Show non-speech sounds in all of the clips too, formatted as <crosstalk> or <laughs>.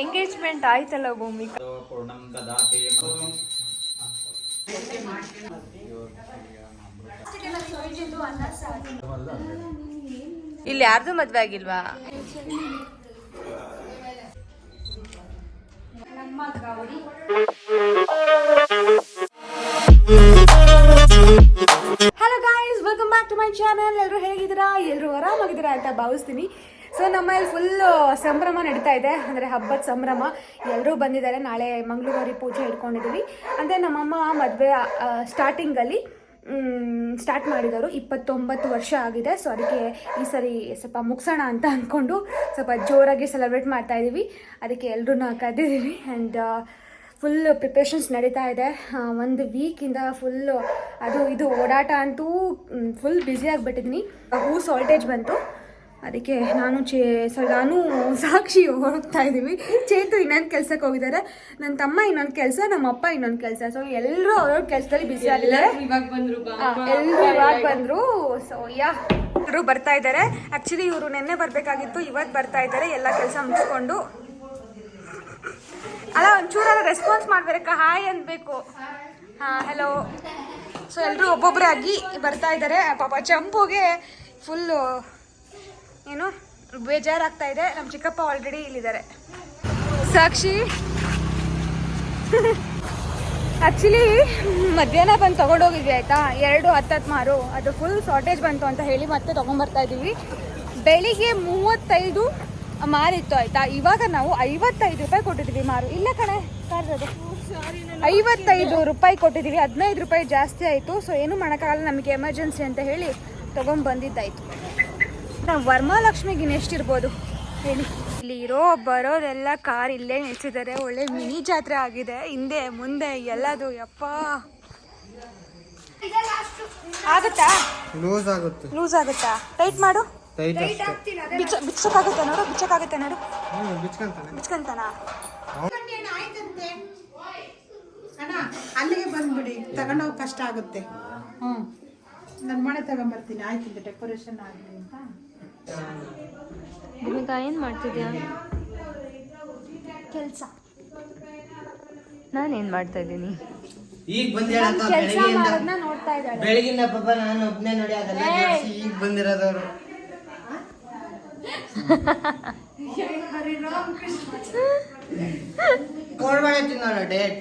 Engagement ಆಯ್ತಲ್ಲ ಭೂಮಿಕಾ ಇಲ್ಲಿ ಯಾರ್ದು ಮದ್ವೆ ಆಗಿಲ್ವಾ? Hello guys welcome back to my channel ಎಲ್ಲರೂ ಹೇಗಿದ್ದೀರಾ? ಎಲ್ಲರೂ ಆರಾಮಾಗಿದ್ದೀರಾ ಅಂತ ಭಾವಿಸ್ತೀನಿ. ಸೊ ನಮ್ಮಲ್ಲಿ ಫುಲ್ ಸಂಭ್ರಮ ನಡೀತಾ ಇದೆ. ಅಂದರೆ ಹಬ್ಬದ ಸಂಭ್ರಮ. ಎಲ್ಲರೂ ಬಂದಿದ್ದಾರೆ. ನಾಳೆ ಮಂಗಳೂರಿ ಪೂಜೆ ಇಟ್ಕೊಂಡಿದ್ದೀವಿ ಅಂದರೆ ನಮ್ಮಮ್ಮ ಮದುವೆ ಸ್ಟಾರ್ಟಿಂಗಲ್ಲಿ ಸ್ಟಾರ್ಟ್ ಮಾಡಿದವರು ಇಪ್ಪತ್ತೊಂಬತ್ತು ವರ್ಷ ಆಗಿದೆ. ಸೊ ಅದಕ್ಕೆ ಈ ಸರಿ ಸ್ವಲ್ಪ ಮುಗಿಸೋಣ ಅಂತ ಅಂದ್ಕೊಂಡು ಸ್ವಲ್ಪ ಜೋರಾಗಿ ಸೆಲೆಬ್ರೇಟ್ ಮಾಡ್ತಾ ಇದ್ದೀವಿ ಅದಕ್ಕೆ ಎಲ್ಲರೂ ಕರೆದಿದ್ದೀವಿ. ಆ್ಯಂಡ್ ಫುಲ್ ಪ್ರಿಪ್ರೇಷನ್ಸ್ ನಡೀತಾ ಇದೆ. ಒಂದು ವೀಕಿಂದ ಫುಲ್ಲು ಅದು ಇದು ಓಡಾಟ ಅಂತೂ ಫುಲ್ ಬ್ಯುಸಿ ಆಗಿಬಿಟ್ಟಿದ್ದೀನಿ ಹೂ ಸಾಲ್ಟೇಜ್ ಬಂತು. ಅದಕ್ಕೆ ನಾನು ಚೇ ಸೊ ನಾನು ಸಾಕ್ಷಿ ಹೋಗ್ತಾ ಇದ್ದೀವಿ. ಚೇತು ಇನ್ನೊಂದು ಕೆಲ್ಸಕ್ಕೆ ಹೋಗಿದ್ದಾರೆ. ನನ್ನ ತಮ್ಮ ಇನ್ನೊಂದು ಕೆಲಸ ನಮ್ಮ ಅಪ್ಪ ಇನ್ನೊಂದು ಕೆಲಸ. ಸೊ ಎಲ್ಲರೂ ಅವ್ರವ್ರ ಕೆಲಸದಲ್ಲಿ ಬಿಸಿ ಆಗಿದ್ದಾರೆ. ಎಲ್ಲರೂ ಇವಾಗ ಬಂದರು. ಸೊ ಯಾ ಇವರು ಬರ್ತಾ ಇದ್ದಾರೆ. ಆ್ಯಕ್ಚುಲಿ ಇವರು ನಿನ್ನೆ ಬರಬೇಕಾಗಿತ್ತು ಇವತ್ತು ಬರ್ತಾ ಇದ್ದಾರೆ. ಎಲ್ಲ ಕೆಲಸ ಮುಗಿಸ್ಕೊಂಡು. ಅಲ್ಲ ಒಂಚೂರಲ್ಲ ರೆಸ್ಪಾನ್ಸ್ ಮಾಡ್ಬೇಕ ಹಾಯ್ ಅನ್ಬೇಕು. ಹಾಂ ಹಲೋ ಸೊ ಎಲ್ಲರೂ ಒಬ್ಬೊಬ್ಬರಾಗಿ ಬರ್ತಾ ಇದ್ದಾರೆ. ಪಾಪ ಚಂಪುಗೆ ಫುಲ್ಲು ಏನು? ಬೇಜಾರಾಗ್ತಾ ಇದೆ. ನಮ್ಮ ಚಿಕ್ಕಪ್ಪ ಆಲ್ರೆಡಿ ಇಲ್ಲಿದ್ದಾರೆ. ಸಾಕ್ಷಿ. ಆ್ಯಕ್ಚುಲಿ ಮಧ್ಯಾಹ್ನ ಬಂದು ತೊಗೊಂಡೋಗಿದ್ವಿ ಆಯಿತಾ? ಎರಡು ಹತ್ತತ್ತು ಮಾರು. ಅದು ಫುಲ್ ಶಾರ್ಟೇಜ್ ಬಂತು ಅಂತ ಹೇಳಿ ಮತ್ತೆ ತೊಗೊಂಬರ್ತಾ ಇದ್ದೀವಿ. ಬೆಳಿಗ್ಗೆ ಮೂವತ್ತೈದು ಮಾರಿತ್ತು ಆಯಿತಾ? ಇವಾಗ ನಾವು ಐವತ್ತೈದು ರೂಪಾಯಿ ಕೊಟ್ಟಿದ್ದೀವಿ ಮಾರು. ಇಲ್ಲ ಕಣೆ ಕಾರ್ದು ಐವತ್ತೈದು ರೂಪಾಯಿ ಕೊಟ್ಟಿದ್ದೀವಿ. ಹದಿನೈದು ರೂಪಾಯಿ ಜಾಸ್ತಿ ಆಯಿತು. ಸೊ ಏನು ಮಾಡೋಕ್ಕಾಗಲ್ಲ. ನಮಗೆ ಎಮರ್ಜೆನ್ಸಿ ಅಂತ ಹೇಳಿ ತೊಗೊಂಬಂದಿದ್ದಾಯಿತು. ನಾವು ವರಮಹಾಲಕ್ಷ್ಮಿಗೆ ಇನ್ನೆಷ್ಟಿರ್ಬೋದು ಹೇಳಿ. ಇಲ್ಲಿ ಇರೋ ಬರೋರೆಲ್ಲ ಕಾರ್ ಇಲ್ಲೇ ನಿಲ್ಸಿದ್ದಾರೆ. ಒಳ್ಳೆ ಮಿನಿ ಜಾತ್ರೆ ಆಗಿದೆ. ಹಿಂದೆ ಮುಂದೆ ಎಲ್ಲದು ಯಪ್ಪ. ಆಗುತ್ತಾ? ಲೂಸ್ ಆಗುತ್ತೆ. ಲೂಸ್ ಆಗುತ್ತಾ? ಟೈಟ್ ಮಾಡು. ಟೈಟ್ ಬಿಚ್ಚ ಬಿಚ್ಚಕ್ಕಾಗುತ್ತೆ ನೋಡು ಬಿಚ್ಚಕ್ಕಾಗುತ್ತೆ ನೋಡು. ಬಿಚ್ಕೊಂತಾನೆ. ಅಲ್ಲಿಗೆ ಬಂದ್ಬಿಡಿ. ತಗೊಂಡೋಗಿ ಕಷ್ಟ ಆಗುತ್ತೆ. ಹ್ಞೂ ನಾನು ಮನೆ ತಗೊಂಬರ್ತೀನಿ. ಆಯ್ತು ಡೆಕೋರೇಷನ್ ಆಗಲಿ ಅಂತ. ಭೂಮಿಕಾ ಏನು ಮಾಡ್ತಿದ್ಯಾ? ಕೆಲಸ. ನಾನೇನು ಮಾಡ್ತಾ ಇದ್ದೀನಿ? ಈಗ ಬಂದ್ ಹೇಳಕ್ಕ ಕೆಲಸ ಬೆಳಗ್ಗೆಯಿಂದ ಮಾಡೋದನ್ನ ನೋಡ್ತಾ ಇದ್ದಾಳೆ. ಬೆಳಗಿಂದ ಪಾಪ ನಾನು ಒಬ್ನೇ ನೋಡಿ ಅದೆಲ್ಲ ಜೋಡ್ಸಿ ಈಗ ಬಂದಿರೋದವ್ರು ಕೊಡ್ಬೇಡ ತಿನ್ನೋಣ ಡೇಟ್.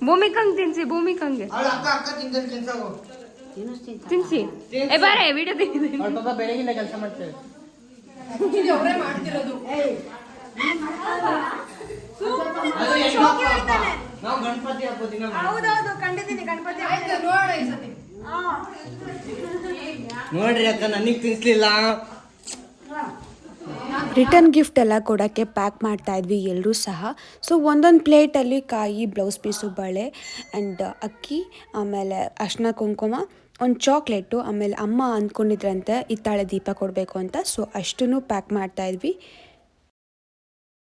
ಭೂಮಿಕಂಗ್ ತಿನ್ಸಿ ಭೂಮಿಕಂಗೆ. ಅವಳ ಅಕ್ಕ ಅಕ್ಕ ತಿಂತಾನೆ ತಿನ್ಸೋಗು ತಿನ್ಸಿ. ಏ ಬಾರೆ ವಿಡಿಯೋ ತೆಗಿದ್ದೀನಿ ಅವಳ ಪಾಪ ಬೆಳಗಿಂದ ಕೆಲಸ ಮಾಡ್ತೇವೆ ಅದು ಹೆಣ್ಮಕ್ಳು ನಾವು ಗಣಪತಿ ಹಬ್ಬ ದಿನ ಮಾಡ್ತೀವಿ. ಹೌದೌದು ಕಂಡಿದ್ದೀನಿ ಗಣಪತಿ ನೋಡ್ರಿ ಅಕ್ಕ ನನಗ್ ತಿನ್ಸ್ಲಿಲ್ಲ. ರಿಟರ್ನ್ ಗಿಫ್ಟ್ ಎಲ್ಲ ಕೊಡೋಕ್ಕೆ ಪ್ಯಾಕ್ ಮಾಡ್ತಾ ಇದ್ವಿ ಎಲ್ಲರೂ ಸಹ. ಸೊ ಒಂದೊಂದು ಪ್ಲೇಟಲ್ಲಿ ಕಾಯಿ ಬ್ಲೌಸ್ ಪೀಸು ಬಳೆ ಆ್ಯಂಡ್ ಅಕ್ಕಿ ಆಮೇಲೆ ಅರ್ಶಿನ ಕುಂಕುಮ. ಒಂದು ಚಾಕ್ಲೇಟು, ಆಮೇಲೆ ಅಮ್ಮ ಅಂದ್ಕೊಂಡಿದ್ರಂತೆ ಹಿತ್ತಾಳೆ ದೀಪ ಕೊಡಬೇಕು ಅಂತ. ಸೊ ಅಷ್ಟನ್ನು ಪ್ಯಾಕ್ ಮಾಡ್ತಾ ಇದ್ವಿ.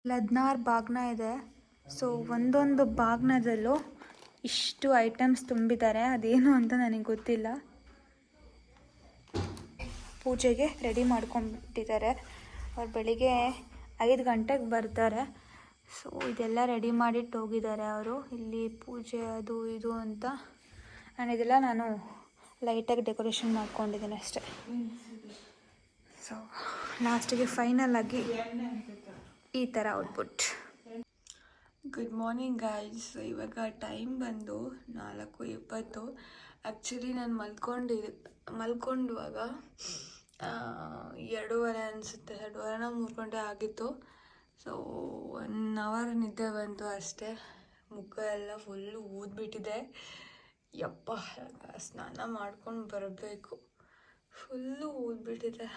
ಹದಿನಾರು ಬಾಗ್ನ ಇದೆ. ಸೊ ಒಂದೊಂದು ಬಾಗ್ನದಲ್ಲೂ ಇಷ್ಟು ಐಟಮ್ಸ್ ತುಂಬಿದ್ದಾರೆ. ಅದೇನು ಅಂತ ನನಗೆ ಗೊತ್ತಿಲ್ಲ. ಪೂಜೆಗೆ ರೆಡಿ ಮಾಡ್ಕೊಂಡ್ಬಿಟ್ಟಿದ್ದಾರೆ. ಅವ್ರು ಬೆಳಿಗ್ಗೆ ಐದು ಗಂಟೆಗೆ ಬರ್ತಾರೆ. ಸೊ ಇದೆಲ್ಲ ರೆಡಿ ಮಾಡಿಟ್ಟು ಹೋಗಿದ್ದಾರೆ ಅವರು. ಇಲ್ಲಿ ಪೂಜೆ ಅದು ಇದು ಅಂತ. ನಾನು ಇದೆಲ್ಲ ನಾನು ಲೈಟಾಗಿ ಡೆಕೋರೇಷನ್ ಮಾಡ್ಕೊಂಡಿದ್ದೀನಿ ಅಷ್ಟೇ. ಸೊ ಲಾಸ್ಟಿಗೆ ಫೈನಲ್ ಆಗಿ ಈ ಥರ ಔಟ್ಪುಟ್ ಗುಡ್ ಮಾರ್ನಿಂಗ್ ಗಾಯ್ಸ್ ಇವಾಗ ಟೈಮ್ ಬಂದು ನಾಲ್ಕು ಇಪ್ಪತ್ತು ಆ್ಯಕ್ಚುಲಿ ನಾನು ಮಲ್ಕೊಂಡು ಮಲ್ಕೊಂಡುವಾಗ ಎರಡೂವರೆ ಅನಿಸುತ್ತೆ. ಎರಡೂವರೆನ ಮೂರು ಗಂಟೆ ಆಗಿತ್ತು. ಸೊ ಒನ್ ಅವರ್ ನಿದ್ದೆ ಬಂತು ಅಷ್ಟೇ. ಮುಖ ಎಲ್ಲ ಫುಲ್ಲು ಊದ್ಬಿಟ್ಟಿದೆ. ಯಪ್ಪ ಸ್ನಾನ ಮಾಡ್ಕೊಂಡು ಬರಬೇಕು. ಫುಲ್ಲು ಓದ್ಬಿಟ್ಟಿದೆ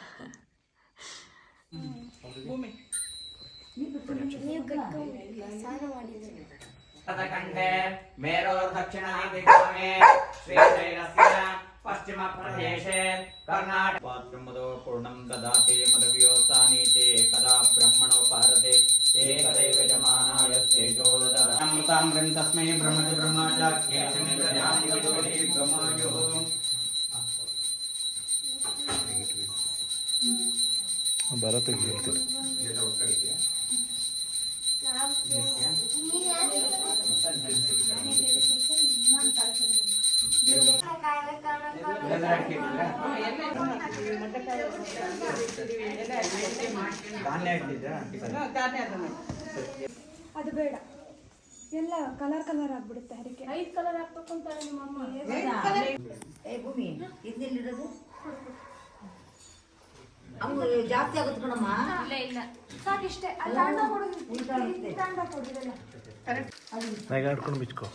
ಕಂಡೆ ಮೇರೋ ದಕ್ಷಿಣ पश्चिमप्रदेशे कर्णाटक पात्रमुदो पूर्णं ददाति मदव्योत्सानीते कदा ब्रह्मणोपहरते एकदैव जमानाय तेजो ददामृतां तस्मै ब्रह्मति ब्रह्माचार्ये ब्रह्मायो। ಧಾನ್ಯ ಇಟ್ಟಿದ್ರಾ ಅದು ಬೇಡ. ಎಲ್ಲ ಕಲರ್ ಕಲರ್ ಆಗ್ಬಿಡುತ್ತೆ ಅದಕ್ಕೆ ಐದು ಕಲರ್ ಹಾಕ್ಬೇಕು ಅಂತಾರೆ ನಿಮ್ಮ ಏ ಭೂಮಿ ಇದೆಲ್ಲಿರೋದು ಅವ್ನು ಜಾಸ್ತಿ ಆಗುತ್ತೆ ಕಣಮ್ಮ. ಸಾಕಿಷ್ಟೇ. ಅಲ್ಲಿ ತಾಂಡ ಕೊಡು. ತಾಂಡ ಕೊಡಿರಲ್ಲ ಕರೆಕ್ಟ್. ಅದು ಬಿಚ್ಕೋ.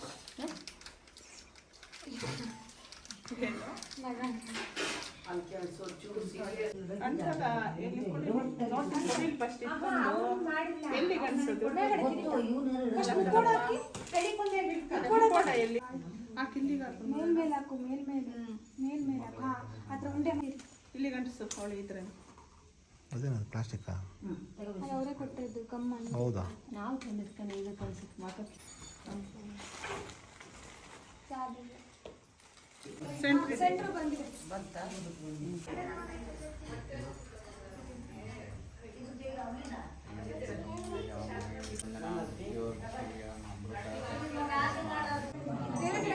ಮೇಲ್ ಮೇಲೆ ಹಾಕು ಮೇಲ್ ಮೇಲೆ ಮೇಲ್ ಮೇಲೆ ಹಾಕು ಹಾ ಅದ್ರ ಉಂಡೆ ಮೇಲೆ ಇಲ್ಲಿ ಗಂಟು ಅವಳು ಇದ್ರೆ ಅದೇನದು ಪ್ಲಾಸ್ಟಿಕ್ಕಾ ಅದು ಅವರೇ ಕೊಟ್ಟಿದ್ದು ಗಮ್ಮನ್ನು ಹೌದಾ ಸೆಂಟ್ರ್ ಬಂದಿದೆ.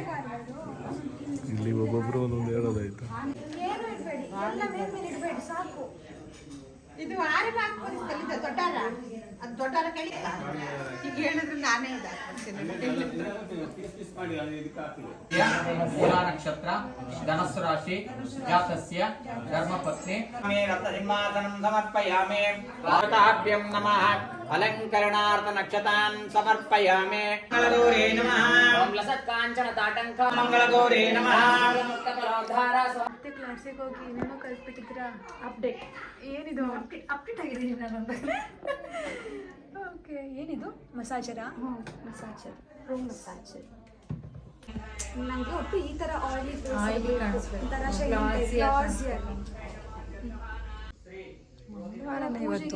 ಕಾಣ್ಬಾರ್ದು. ಇಲ್ಲಿ ಒಬ್ಬೊಬ್ರು ಒಂದೊಂದು ಹೇಳೋದಾಯ್ತು? ಏನು ಇಡಬೇಡಿ ಎಲ್ಲ ಮೇಲ್ ಮೇಲೆ ಇಡಬೇಡಿ ಸಾಕು. ಇದು ಆರಿನ ಹಾಕ್ಬೋದು ಕಲಿತ ದೊಡ್ಡಾರ. ಅದು ದೊಡ್ಡಾರ ಕಲಿತ ಈಗ ಹೇಳಿದ್ರೆ ನಾನೇ ಇದು ಮೂಲ ನಕ್ಷತ್ರ ಧನಸ್ಸು ರಾಶಿ ಜಾತಸ್ಯ ಧರ್ಮಪತ್ನಿ. ಮೇ ರತ್ನಸಿಂಹಾಸನಂ ಸಮರ್ಪಯಾಮಿ. ಪಾತಾಭ್ಯಂ ನಮಃ. ಅಲಂಕರಣಾರ್ಥ ನಕ್ಷತಾನ್ ಸಮರ್ಪಯಾಮೆ. ಮಂಗಳಗೌರೇ ನಮಃ. ಕಾಂಚನ ತಾಟಂಕ ಮಂಗಳಗೌರೇ ನಮಃ. ಮತ್ತೆ ಕ್ಲಾಸಿಗೆ ಹೋಗಿ ಏನೇನೋ ಕಲ್ತ್ಬಿಟ್ಟಿದ್ದೀರಾ? ಅಪ್ಡೇಟ್ ಏನಿದು? ಅಪ್ಡೇಟ್ ಅಪ್ಡೇಟ್ ಆಗಿದ್ದೀನಿ ನಾನು ಓಕೆ ಏನಿದು? ಮಸಾಜರಾ? ಹ್ಞೂ ಮಸಾಜರ್ ರೂಮ್ ಮಸಾಜರ್. ನನಗೆ ಒಟ್ಟು ಈ ಥರ ಆಯಿಲಿ ಒಂಥರ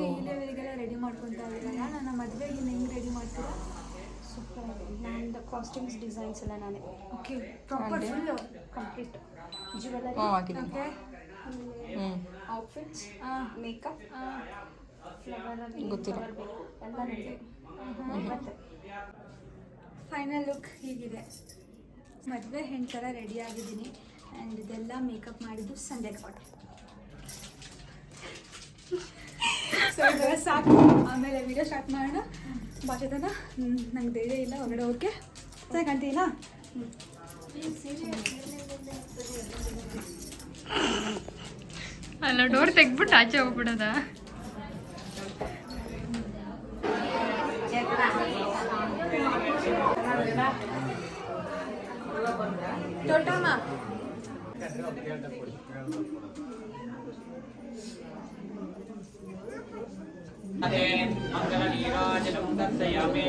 ಇಲ್ಲಿವರೆಗೆಲ್ಲ ರೆಡಿ ಮಾಡ್ಕೊತಾ ಇದ್ದೀರಲ್ಲ ನನ್ನ ಮದುವೆಗೆ ಹೆಂಗೆ ರೆಡಿ ಮಾಡ್ತೀರಾ? ಸೂಪರ್. ನಂದು ಕಾಸ್ಟ್ಯೂಮ್ಸ್ ಡಿಸೈನ್ಸ್ ಎಲ್ಲ ನಾನೇ. Okay proper full complete jewellery okay. Outfits makeup ಗೊತ್ತಿಲ್ಲ. ಫೈನಲ್ ಲುಕ್ ಹೀಗಿದೆ. ಮದುವೆ ಹೆಣ್ಣು ಥರ ರೆಡಿ ಆಗಿದ್ದೀನಿ. ಆ್ಯಂಡ್ ಇದೆಲ್ಲ ಮೇಕಪ್ ಮಾಡಿದ್ದು ಸಂಡೆ ಕಾಟ್ ಸೊ ಸಾಕು. ಆಮೇಲೆ ವಿಡಿಯೋ ಸ್ಟಾರ್ಟ್ ಮಾಡೋಣ. ಬಾಚತನ ನಂಗೆ ಧೈರ್ಯ ಇಲ್ಲ ಹೊರಗಡೆ ಹೋಗಕ್ಕೆ ಸರಿ ಕಾಣ್ತೀನಾ ಅಲ್ಲ ಡೋರ್ ತೆಗ್ಬಿಟ್ಟು ಆಚೆ ಹೋಗ್ಬಿಡೋದ? ದೊಡ್ಡಮ್ಮ ಮಂಗಲ ನೀರಾಜನಂ ದರ್ಶಯಾಮಿ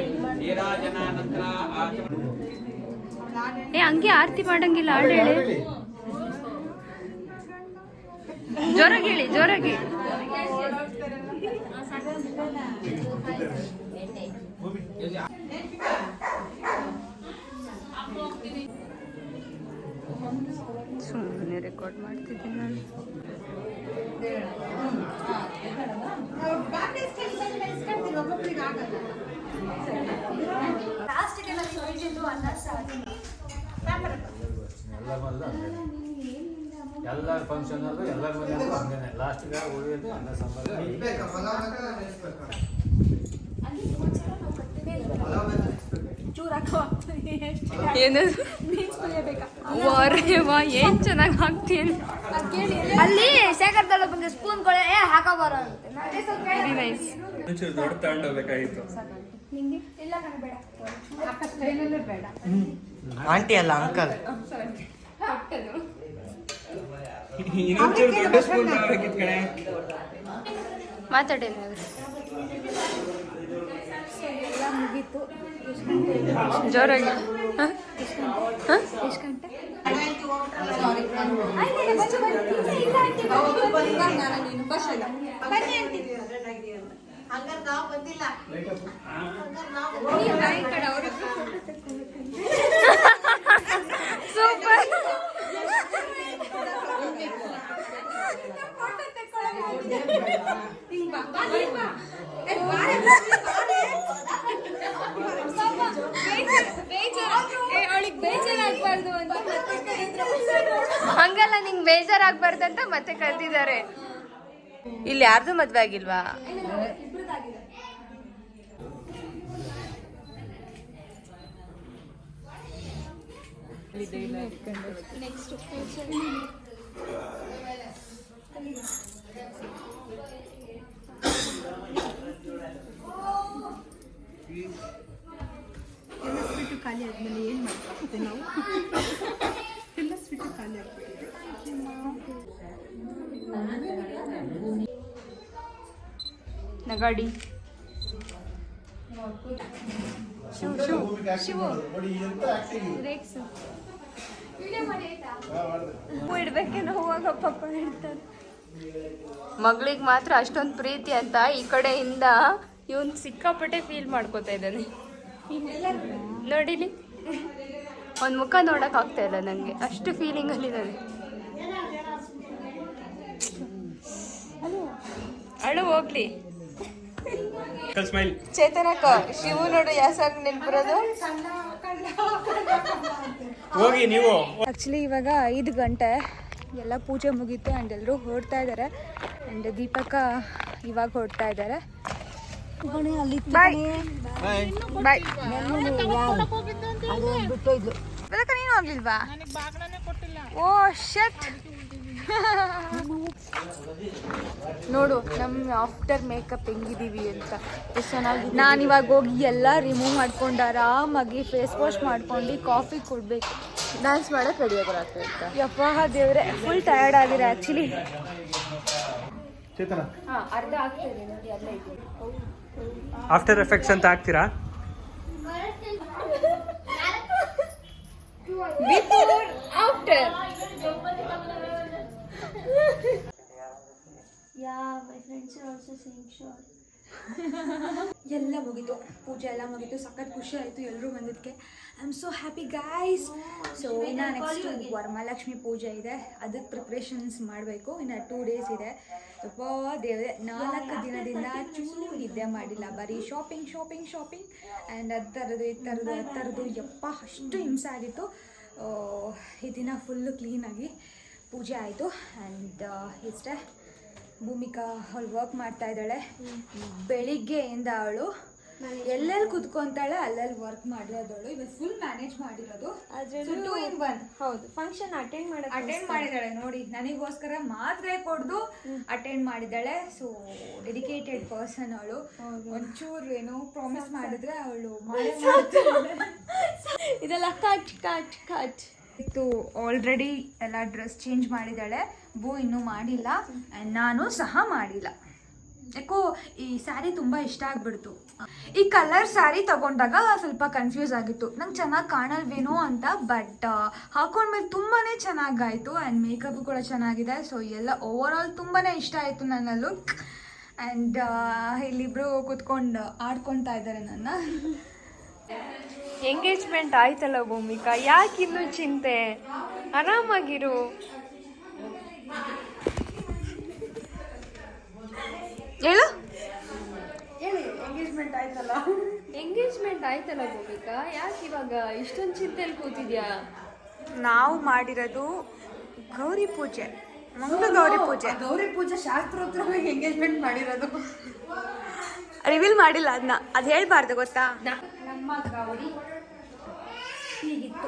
ಏ ಹಂಗೆ ಆರತಿ ಮಾಡಂಗಿಲ್ಲ ಹಾಡು ಹೇಳಿ. ಜೋರಾಗಿ ಹೇಳಿ ಜೋರಾಗಿ ಸುಮ್ಮನೆ ರೆಕಾರ್ಡ್ ಮಾಡ್ತಿದ್ದೀನಿ ನಾನು. ಒಬ್ಬೊಬ್ರಿಗೆ ಫಂಕ್ಷನ್ ಸಾರು ಎಲ್ಲ ಮನೆಯಲ್ಲೂ ಹಂಗೇನೆ ಲಾಸ್ಟ್ಗೆ ಉಳಿಯೋದು ಅನ್ನ ಸಾಂಬಾರು. ಚೂರು ಹಾಕೋ ಏನದು ವಾ ಏನ್ ಚೆನ್ನಾಗಿ ಹಾಕ್ತೀನಿ ಅಲ್ಲಿ ಶೇಖರ್ ದಳ ಬಂದು ಸ್ಪೂನ್ ಕೊಳೆ ಏ ಹಾಕಬಾರ ಅಂತೆ ವೆರಿ ನೈಸ್ ನಿಂಗೆ? ಇಲ್ಲ ಕಣ ಬೇಡ. ಆಂಟಿ ಅಲ್ಲ ಅಂಕಲ್ ಇನ್ನೊಂಚೂರು ದೊಡ್ಡ ಸ್ಪೂನ್ ತಗೋಬೇಕಿತ್ತು ಕಣೆ. ಮಾತಾಡಿ ಎಲ್ಲ ಮುಗೀತು. ಜೋರಾಗಿ. ಎಷ್ಟು ಗಂಟೆ ಆಯ್ತು, ಬಚ್ಚು ಬನ್ನಿ. ಇಲ್ಲ, ಆಂಟಿ, ಬನ್ನಿ, ಬನ್ನಿ. ಬನ್ನಿ, ಆಂಟಿ. ಹಂಗಾರೆ ನಾವು ಬಂದಿಲ್ಲ ನೀವು ನಾಯಿ ಕಡೆ ಅವ್ರ ಹತ್ರ photo ತೆಕ್ಕೊಳ್ಳೋಕೆ ಸೂಪರ್ photo ತೆಕ್ಕೊಳ್ಳೋಕೆ ಅವಳಿಗೆ ಬೇಜಾರಾಗ್ಬಾರ್ದು ಅಂತ ಹಂಗಲ್ಲ ನಿಂಗೆ ಬೇಜಾರಾಗ್ಬಾರ್ದು ಅಂತ ಮತ್ತೆ ಕರೆದಿದ್ದಾರೆ. ಇಲ್ಲಿ ಯಾರ್ದು ಮದ್ವೆ ಆಗಿಲ್ವಾ? ಖಾಲಿ ಆದ್ಮೇಲೆ ಏನು ಮಾಡ್ತೀವಿ ನಾವು? ಎಲ್ಲ ಸ್ವೀಟು ಖಾಲಿ ಆಗ್ಬಿಟ್ಟಿದೆ ನಗಾಡಿ. ಇಡ್ಬೇಕೇನೋ ಹೋಗುವಾಗ ಪಾಪ ಹೇಳ್ತಾರೆ. ಮಗಳಿಗೆ ಮಾತ್ರ ಅಷ್ಟೊಂದು ಪ್ರೀತಿ ಅಂತ ಈ ಕಡೆಯಿಂದ ಇವನ್ ಸಿಕ್ಕಾಪಟ್ಟೆ ಫೀಲ್ ಮಾಡ್ಕೋತಾ ಇದ್ದಾನೆ. ನೋಡಿಲಿ? ಒಂದು ಮುಖ ನೋಡಕ್ ಆಗ್ತಾ ಇಲ್ಲ ನನಗೆ ಅಷ್ಟು ಫೀಲಿಂಗ್ ಅಲ್ಲಿ ಅಳು ಹೋಗ್ಲಿ. ಚೇತನಕ್ಕ ಶಿವು ನೋಡು ಯಾಸಾಗ ನೆನ್ಪಿರೋದು? ಹೋಗಿ ನೀವು. ಆಕ್ಚುಲಿ ಇವಾಗ ಐದು ಗಂಟೆ. ಎಲ್ಲ ಪೂಜೆ ಮುಗೀತು ಆ್ಯಂಡ್ ಎಲ್ಲರೂ ಹೊರಡ್ತಾ ಇದ್ದಾರೆ ಆ್ಯಂಡ್ ದೀಪಕ ಇವಾಗ ಹೊರಡ್ತಾ ಇದ್ದಾರೆ ನೀನು ಹೋಗ್ಲಿಲ್ವಾ? ಓ ಶಟ್ <laughs> ನೋಡು ನಮ್ಮ ಆಫ್ಟರ್ ಮೇಕಪ್ ಹೆಂಗಿದೀವಿ ಅಂತ. ಎಷ್ಟು ಚೆನ್ನಾಗಿ ನಾನು ಇವಾಗ ಹೋಗಿ ಎಲ್ಲ ರಿಮೂವ್ ಮಾಡ್ಕೊಂಡು ಆರಾಮಾಗಿ ಫೇಸ್ ವಾಶ್ ಮಾಡ್ಕೊಂಡು ಕಾಫಿ ಕೊಡ್ಬೇಕು. ಡ್ಯಾನ್ಸ್ ಮಾಡಕ್ ರೆಡಿ ಆಗಿರತ್ತೆ ಯಪ್ಪ ದೇವ್ರೆ ಫುಲ್ ಟಯರ್ಡ್ ಆಗಿರ ಆ್ಯಕ್ಚುಲಿ ಚೇತನ. ಅರ್ಧ ಆಗ್ತದೆ ನೋಡಿ ಅಲ್ಲೇ ಆಫ್ಟರ್ ಎಫೆಕ್ಟ್ಸ್ ಅಂತ ಹಾಕ್ತೀರಾ? ಆಫ್ಟರ್ <laughs> ಎಲ್ಲ ಮುಗೀತು. ಪೂಜೆ ಎಲ್ಲ ಮುಗಿತು. ಸಖತ್ ಖುಷಿ ಆಯಿತು ಎಲ್ಲರೂ ಬಂದಿದ್ದಕ್ಕೆ. I am so happy guys so ಇನ್ನು ನೆಕ್ಸ್ಟ್ ವರಮಹಾಲಕ್ಷ್ಮಿ ಪೂಜೆ ಇದೆ. ಅದಕ್ಕೆ ಪ್ರಿಪ್ರೇಷನ್ಸ್ ಮಾಡಬೇಕು. ಇನ್ನು ಟೂ ಡೇಸ್ ಇದೆ. ಯಪ್ಪ ದೇವ್ರೆ ನಾಲ್ಕು ದಿನದಿಂದ ಚೂರು ನಿದ್ದೆ ಮಾಡಿಲ್ಲ. ಬರೀ ಶಾಪಿಂಗ್ ಶಾಪಿಂಗ್ ಶಾಪಿಂಗ್ ಆ್ಯಂಡ್ ಅದು ಥರದ್ದು ಈ ಥರದ್ದು ಅದು ಥರದ್ದು ಯಪ್ಪ ಅಷ್ಟು ಹಿಂಸೆ ಆಗಿತ್ತು. ಈ ದಿನ ಫುಲ್ಲು ಕ್ಲೀನಾಗಿ ಪೂಜೆ ಆಯಿತು ಆ್ಯಂಡ್ ಇಷ್ಟೇ. ಭೂಮಿಕಾ ಅವಳು ವರ್ಕ್ ಮಾಡ್ತಾ ಇದ್ದಾಳೆ. ಬೆಳಿಗ್ಗೆಯಿಂದ ಅವಳು ಎಲ್ಲೆಲ್ಲಿ ಕುತ್ಕೊಂತಾಳೆ ಅಲ್ಲೆಲ್ಲಿ ವರ್ಕ್ ಮಾಡಿರೋದವಳು. ಇವತ್ತು ಫುಲ್ ಮ್ಯಾನೇಜ್ ಮಾಡಿರೋದು. ಟೂ ಇನ್ ಒನ್ ಹೌದು ಫಂಕ್ಷನ್ ಅಟೆಂಡ್ ಮಾಡಿ ಅಟೆಂಡ್ ಮಾಡಿದ್ದಾಳೆ ನೋಡಿ. ನನಗೋಸ್ಕರ ಮಾತ್ರೆ ಕೊಡ್ದು ಅಟೆಂಡ್ ಮಾಡಿದ್ದಾಳೆ. ಸೊ ಡೆಡಿಕೇಟೆಡ್ ಪರ್ಸನ್ ಅವಳು. ಒಂಚೂರು ಏನೋ ಪ್ರಾಮಿಸ್ ಮಾಡಿದ್ರೆ ಅವಳು <laughs> ಇದೆಲ್ಲ ಕಟ್ ಕಟ್ ಕಟ್ ಇತ್ತು. ಆಲ್ರೆಡಿ ಎಲ್ಲ ಡ್ರೆಸ್ ಚೇಂಜ್ ಮಾಡಿದ್ದಾಳೆ. ಬೂ ಇನ್ನೂ ಮಾಡಿಲ್ಲ. ನಾನು ಸಹ ಮಾಡಿಲ್ಲ. ಯಾಕೋ ಈ ಸ್ಯಾರಿ ತುಂಬ ಇಷ್ಟ ಆಗ್ಬಿಡ್ತು. ಈ ಕಲರ್ ಸ್ಯಾರಿ ತಗೊಂಡಾಗ ಸ್ವಲ್ಪ ಕನ್ಫ್ಯೂಸ್ ಆಗಿತ್ತು. ನಂಗೆ ಚೆನ್ನಾಗಿ ಕಾಣಲ್ವೇನೋ ಅಂತ ಬಟ್ ಹಾಕೊಂಡ್ಮೇಲೆ ತುಂಬಾ ಚೆನ್ನಾಗಾಯಿತು. ಆ್ಯಂಡ್ ಮೇಕಪ್ ಕೂಡ ಚೆನ್ನಾಗಿದೆ. ಸೊ ಎಲ್ಲ ಓವರ್ ಆಲ್ ತುಂಬಾ ಇಷ್ಟ ಆಯಿತು ನನ್ನ ಲುಕ್ ಆ್ಯಂಡ್ ಇಲ್ಲಿಬ್ರು ಕೂತ್ಕೊಂಡು, ಆಡ್ಕೊತಾ ಇದ್ದಾರೆ ನನ್ನ. ಎಂಗೇಜ್ಮೆಂಟ್ ಆಯ್ತಲ್ಲ ಭೂಮಿಕಾ? ಯಾಕಿನ್ನು ಚಿಂತೆ? ಆರಾಮಾಗಿರು. ಹೇಳು. ಎಂಗೇಜ್ಮೆಂಟ್ ಆಯ್ತಲ್ಲ? ಎಂಗೇಜ್ಮೆಂಟ್ ಆಯ್ತಲ್ಲ ಭೂಮಿಕಾ? ಯಾಕೆ ಇವಾಗ ಇಷ್ಟೊಂದು ಚಿಂತೆಯಲ್ಲಿ ಕೂತಿದ್ಯಾ? ನಾವು ಮಾಡಿರೋದು ಗೌರಿ ಪೂಜೆ ಮಂಗಳ ಗೌರಿ ಪೂಜೆ. ಗೌರಿ ಪೂಜೆ ಶಾಸ್ತ್ರೋತ್ತರವಾಗಿ ಎಂಗೇಜ್ಮೆಂಟ್ ಮಾಡಿರೋದು. ರಿವೀಲ್ ಮಾಡಿಲ್ಲ ಅದನ್ನ ಅದು ಹೇಳ್ಬಾರ್ದು ಗೊತ್ತಾ? ನಮ್ಮ ಗೌರಿ ಹೀಗಿತ್ತು.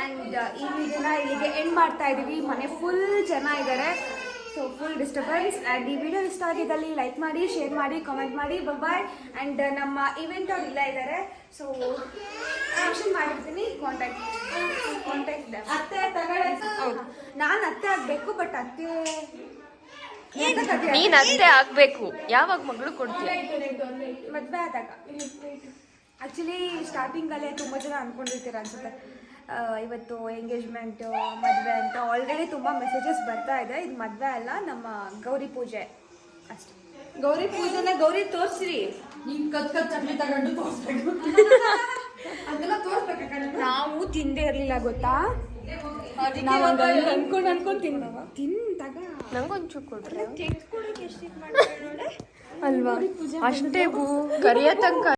ಆ್ಯಂಡ್ ಈ ವಿಡಿಯೋನ ಇಲ್ಲಿಗೆ ಎಂಡ್ ಮಾಡ್ತಾ ಇದ್ದೀವಿ. ಮನೆ ಫುಲ್ ಜನ ಇದ್ದಾರೆ ಸೊ ಫುಲ್ ಡಿಸ್ಟರ್ಬೆನ್ಸ್ ಆ್ಯಂಡ್ ಈ ವಿಡಿಯೋ ಇಷ್ಟ ಆಗಿದ್ದಲ್ಲಿ ಲೈಕ್ ಮಾಡಿ ಶೇರ್ ಮಾಡಿ ಕಾಮೆಂಟ್ ಮಾಡಿ. ಬಾಯ್ ಆ್ಯಂಡ್ ನಮ್ಮ ಇವೆಂಟ್ ಅವ್ರು ಇಲ್ಲ ಇದ್ದಾರೆ ಸೊ ಆಪ್ಷನ್ ಮಾಡಿರ್ತೀನಿ. ಕಾಂಟ್ಯಾಕ್ಟ್ ಕಾಂಟ್ಯಾಕ್ಟ್ ಅತ್ತೆ ತಗೊಳ್ಳಿ. ಹೌದು. ನಾನು ಅತ್ತೆ ಆಗಬೇಕು ಬಟ್ ಅತ್ತೆ ನೀನ್ ಅತ್ತೆ ಆಗ್ಬೇಕು. ಯಾವಾಗ ಮಗಳು ಕೊಡ್ತೀಯ? ಮದುವೆ ಆದಾಗ. ಆ್ಯಕ್ಚುಲಿ ಸ್ಟಾರ್ಟಿಂಗಲ್ಲೇ ತುಂಬ ಜನ ಅಂದ್ಕೊಂಡಿರ್ತೀರ ಅನ್ಸುತ್ತೆ. ಇವತ್ತು ಎಂಗೇಜ್ಮೆಂಟು ಮದುವೆ ಅಂತ ಆಲ್ರೆಡಿ ತುಂಬ ಮೆಸೇಜಸ್ ಬರ್ತಾ ಇದೆ. ಇದು ಮದುವೆ ಅಲ್ಲ ನಮ್ಮ ಗೌರಿ ಪೂಜೆ ಅಷ್ಟೇ. ಗೌರಿ ಪೂಜೆನ ಗೌರಿ ತೋರ್ಸ್ರಿ. ಹಿಂಗ್ ಕತ್ ಕತ್ ಚಟ್ನಿ ತಗೊಂಡು ತೋರಿಸ್ಬೇಕು. <laughs> ಅದೆಲ್ಲ ತೋರಿಸ್ಬೇಕು ನಾವು ತಿಂದೇ ಇರಲಿಲ್ಲ ಗೊತ್ತಾ? ಅನ್ಕೊಂಡ್ ಅನ್ಕೊಂಡ್ ತಿನ್ನವ. ತಿಂದಾಗ ನಂಗೊಂಚೂರು ಕೊಡ್ರೆ. ಅಲ್ವಾ? ಅಷ್ಟೇ ಬೂ ಕರಿಯ ತನಕ